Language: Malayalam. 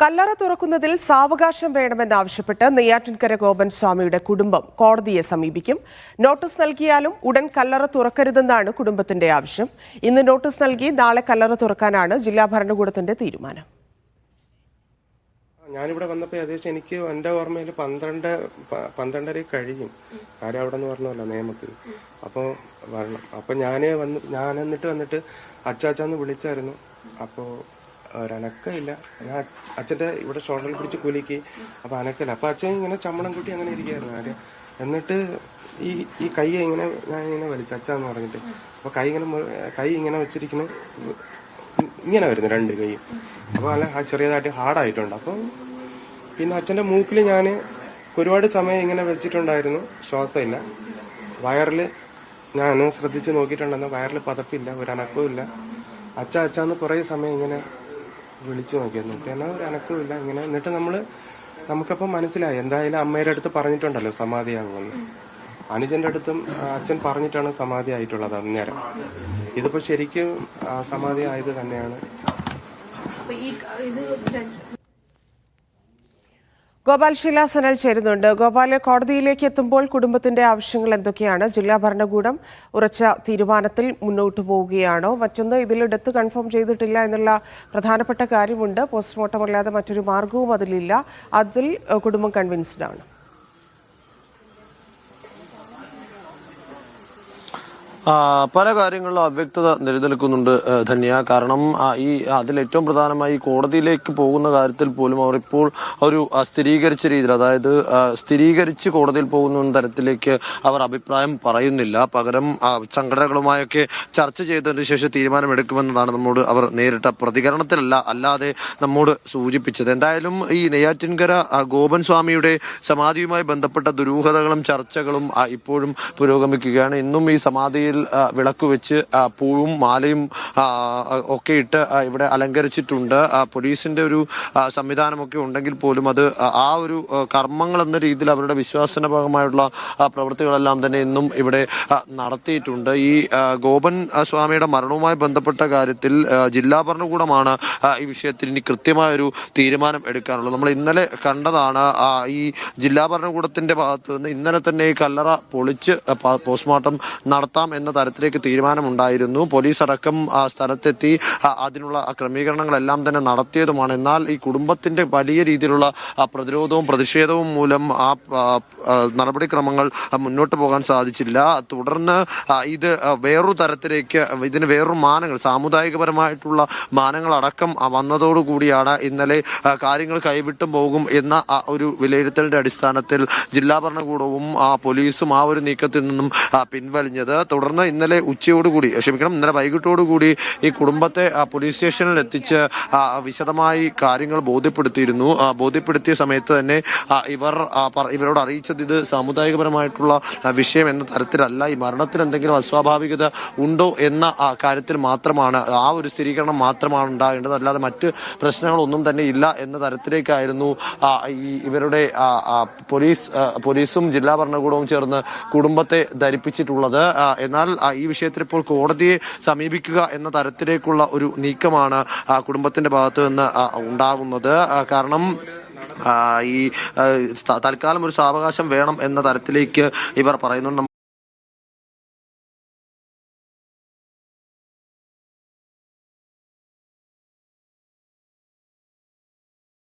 കല്ലറ തുറക്കുന്നതിൽ സാവകാശം വേണമെന്നാവശ്യപ്പെട്ട് നെയ്യാറ്റിൻകര ഗോപൻ സ്വാമിയുടെ കുടുംബം കോടതിയെ സമീപിക്കും. നോട്ടീസ് നൽകിയാലും ഉടൻ കല്ലറ തുറക്കരുതെന്നാണ് കുടുംബത്തിന്റെ ആവശ്യം. ഇന്ന് നോട്ടീസ് നൽകി നാളെ കല്ലറ തുറക്കാനാണ് ജില്ലാ ഭരണകൂടത്തിന്റെ തീരുമാനം. ഞാനിവിടെ വന്നപ്പോൾ ഏകദേശം എനിക്ക് എന്റെ ഓർമ്മയിൽ പന്ത്രണ്ട് പന്ത്രണ്ടര കഴിയും. കാര്യം അവിടെ നിന്ന് പറഞ്ഞല്ലോ നിയമത്തിൽ. അപ്പോൾ വരണം. അപ്പോൾ ഞാൻ വന്ന് ഞാൻ എന്നിട്ട് വന്നിട്ട് അച്ചാച്ചാന്ന് വിളിച്ചായിരുന്നു. അപ്പോൾ ഒരനക്കമില്ല. ഞാൻ അച്ഛന്റെ ഇവിടെ ഷോൾഡറിൽ പിടിച്ച് കുലിക്ക്. അപ്പോൾ അനക്കല്ല. അപ്പോൾ അച്ഛൻ ഇങ്ങനെ ചമ്മണം കൂട്ടി അങ്ങനെ ഇരിക്കുകയായിരുന്നു ആര് എന്നിട്ട് ഈ ഈ കൈ ഇങ്ങനെ ഞാൻ ഇങ്ങനെ വലിച്ചു. അച്ഛന്ന് പറഞ്ഞിട്ട്. അപ്പോൾ കൈ ഇങ്ങനെ കൈ ഇങ്ങനെ വെച്ചിരിക്കുന്നു. ഇങ്ങനെ വരുന്നു രണ്ട് കൈ. അപ്പോൾ നല്ല ചെറിയതായിട്ട് ഹാർഡായിട്ടുണ്ട്. അപ്പോൾ പിന്നെ അച്ഛന്റെ മൂക്കിൽ ഞാൻ ഒരുപാട് സമയം ഇങ്ങനെ വെച്ചിട്ടുണ്ടായിരുന്നു. ശ്വാസമില്ല. വയറിൽ ഞാൻ ശ്രദ്ധിച്ച് നോക്കിയിട്ടുണ്ടെന്ന് വയറിൽ പതപ്പില്ല. ഒരു അനക്കവും ഇല്ല. അച്ഛ അച്ഛന്ന് കുറേ സമയം ഇങ്ങനെ വിളിച്ചു നോക്കിയിരുന്നു പിന്നെ ഒരു അനക്കമില്ല ഇങ്ങനെ എന്നിട്ട് നമ്മൾ നമുക്കപ്പോൾ മനസ്സിലായി. എന്തായാലും അമ്മയുടെ അടുത്ത് പറഞ്ഞിട്ടുണ്ടല്ലോ സമാധിയാകുമെന്ന്. അനുജന്റെ അടുത്തും അച്ഛൻ പറഞ്ഞിട്ടാണ് സമാധി ആയിട്ടുള്ളത് അന്നേരം. ഇതിപ്പോ ശരിക്കും സമാധി ആയത് തന്നെയാണ്. ഗോപാൽ ശിലാസനൽ ചേരുന്നുണ്ട്. ഗോപാൽ കോടതിയിലേക്ക് എത്തുമ്പോൾ കുടുംബത്തിന്റെ ആവശ്യങ്ങൾ എന്തൊക്കെയാണ്? ജില്ലാ ഭരണകൂടം ഉറച്ച തീരുമാനത്തിൽ മുന്നോട്ട് പോവുകയാണോ? മറ്റൊന്ന് ഇതിലെടുത്ത് കൺഫേം ചെയ്തിട്ടില്ല എന്നുള്ള പ്രധാനപ്പെട്ട കാര്യമുണ്ട്. പോസ്റ്റ്മോർട്ടം അല്ലാതെ മറ്റൊരു മാർഗവും അതിലില്ല. അതിൽ കുടുംബം കൺവിൻസ്ഡ് ആണ്. പല കാര്യങ്ങളിലും അവ്യക്തത നിലനിൽക്കുന്നുണ്ട് ധന്യ. കാരണം ഈ അതിൽ ഏറ്റവും പ്രധാനമായി കോടതിയിലേക്ക് പോകുന്ന കാര്യത്തിൽ പോലും അവർ ഇപ്പോൾ ഒരു സ്ഥിരീകരിച്ച രീതിയിൽ അതായത് സ്ഥിരീകരിച്ച് കോടതിയിൽ പോകുന്ന തരത്തിലേക്ക് അവർ അഭിപ്രായം പറയുന്നില്ല. പകരം സംഘടനകളുമായൊക്കെ ചർച്ച ചെയ്തതിന് ശേഷം തീരുമാനമെടുക്കുമെന്നതാണ് നമ്മോട് അവർ നേരിട്ട പ്രതികരണത്തിലല്ല അല്ലാതെ നമ്മോട് സൂചിപ്പിച്ചത്. എന്തായാലും ഈ നെയ്യാറ്റിൻകര ഗോപൻ സ്വാമിയുടെ സമാധിയുമായി ബന്ധപ്പെട്ട ദുരൂഹതകളും ചർച്ചകളും ഇപ്പോഴും പുരോഗമിക്കുകയാണ്. ഇന്നും ഈ സമാധിയിൽ ആ, വിളക്ക് വെച്ച് പൂവും മാലയും ഒക്കെ ഇട്ട് ഇവിടെ അലങ്കരിച്ചിട്ടുണ്ട്. പോലീസിന്റെ ഒരു സംവിധാനമൊക്കെ ഉണ്ടെങ്കിൽ പോലും അത് ആ- ഒരു കർമ്മങ്ങൾ എന്ന രീതിയിൽ അവരുടെ വിശ്വാസത്തിന്റെ ഭാഗമായുള്ള പ്രവൃത്തികളെല്ലാം തന്നെ ഇന്നും ഇവിടെ നടത്തിയിട്ടുണ്ട്. ഈ ഗോപൻ സ്വാമിയുടെ മരണവുമായി ബന്ധപ്പെട്ട കാര്യത്തിൽ ജില്ലാ ഭരണകൂടമാണ് ഈ വിഷയത്തിൽ ഇനി കൃത്യമായൊരു തീരുമാനം എടുക്കാനുള്ളത് നമ്മൾ ഇന്നലെ കണ്ടതാണ് ഈ ജില്ലാ ഭരണകൂടത്തിന്റെ ഭാഗത്ത് നിന്ന് ഇന്നലെ തന്നെ ഈ കല്ലറ പൊളിച്ച് പോസ്റ്റ്മോർട്ടം നടത്താം എന്ന തരത്തിലേക്ക് തീരുമാനമുണ്ടായിരുന്നു. പോലീസ് അടക്കം ആ, സ്ഥലത്തെത്തി അതിനുള്ള ക്രമീകരണങ്ങളെല്ലാം തന്നെ നടത്തിയതുമാണ്. എന്നാൽ ഈ കുടുംബത്തിന്റെ വലിയ രീതിയിലുള്ള പ്രതിരോധവും പ്രതിഷേധവും മൂലം ആ നടപടിക്രമങ്ങൾ മുന്നോട്ട് പോകാൻ സാധിച്ചില്ല. തുടർന്ന് ഇത് വേറൊരു തരത്തിലേക്ക് ഇതിന് വേറൊരു മാനങ്ങൾ സാമുദായികപരമായിട്ടുള്ള മാനങ്ങളടക്കം വന്നതോടുകൂടിയാണ് ഇന്നലെ കാര്യങ്ങൾ കൈവിട്ടും പോകും എന്ന ഒരു വിലയിരുത്തലിന്റെ അടിസ്ഥാനത്തിൽ ജില്ലാ ഭരണകൂടവും പോലീസും ആ ഒരു നീക്കത്തിൽ നിന്നും പിൻവലിഞ്ഞത്. തുടർന്ന് ഇന്നലെ ഉച്ചയോടുകൂടി ക്ഷമിക്കണം ഇന്നലെ വൈകിട്ടോടുകൂടി ഈ കുടുംബത്തെ പോലീസ് സ്റ്റേഷനിൽ എത്തിച്ച് വിശദമായി കാര്യങ്ങൾ ബോധ്യപ്പെടുത്തിയിരുന്നു. ബോധ്യപ്പെടുത്തിയ സമയത്ത് തന്നെ ഇവർ ഇവരോട് അറിയിച്ചത് ഇത് സാമുദായികപരമായിട്ടുള്ള വിഷയം എന്ന തരത്തിലല്ല. ഈ മരണത്തിന് എന്തെങ്കിലും അസ്വാഭാവികത ഉണ്ടോ എന്ന കാര്യത്തിൽ മാത്രമാണ് ആ ഒരു സ്ഥിരീകരണം മാത്രമാണ് ഉണ്ടാകേണ്ടത്. അല്ലാതെ മറ്റ് പ്രശ്നങ്ങളൊന്നും തന്നെ ഇല്ല എന്ന തരത്തിലേക്കായിരുന്നു ഈ ഇവരുടെ പോലീസ് പോലീസും ജില്ലാ ഭരണകൂടവും ചേർന്ന് കുടുംബത്തെ ധരിപ്പിച്ചിട്ടുള്ളത്. ആ, എന്നാൽ ഈ വിഷയത്തിൽ ഇപ്പോൾ കോടതിയെ സമീപിക്കുക എന്ന തരത്തിലേക്കുള്ള ഒരു നീക്കമാണ് കുടുംബത്തിന്റെ ഭാഗത്ത് നിന്ന് ഉണ്ടാകുന്നത് കാരണം ഈ തൽക്കാലം ഒരു സാവകാശം വേണം എന്ന തരത്തിലേക്ക് ഇവർ പറയുന്നുണ്ട്.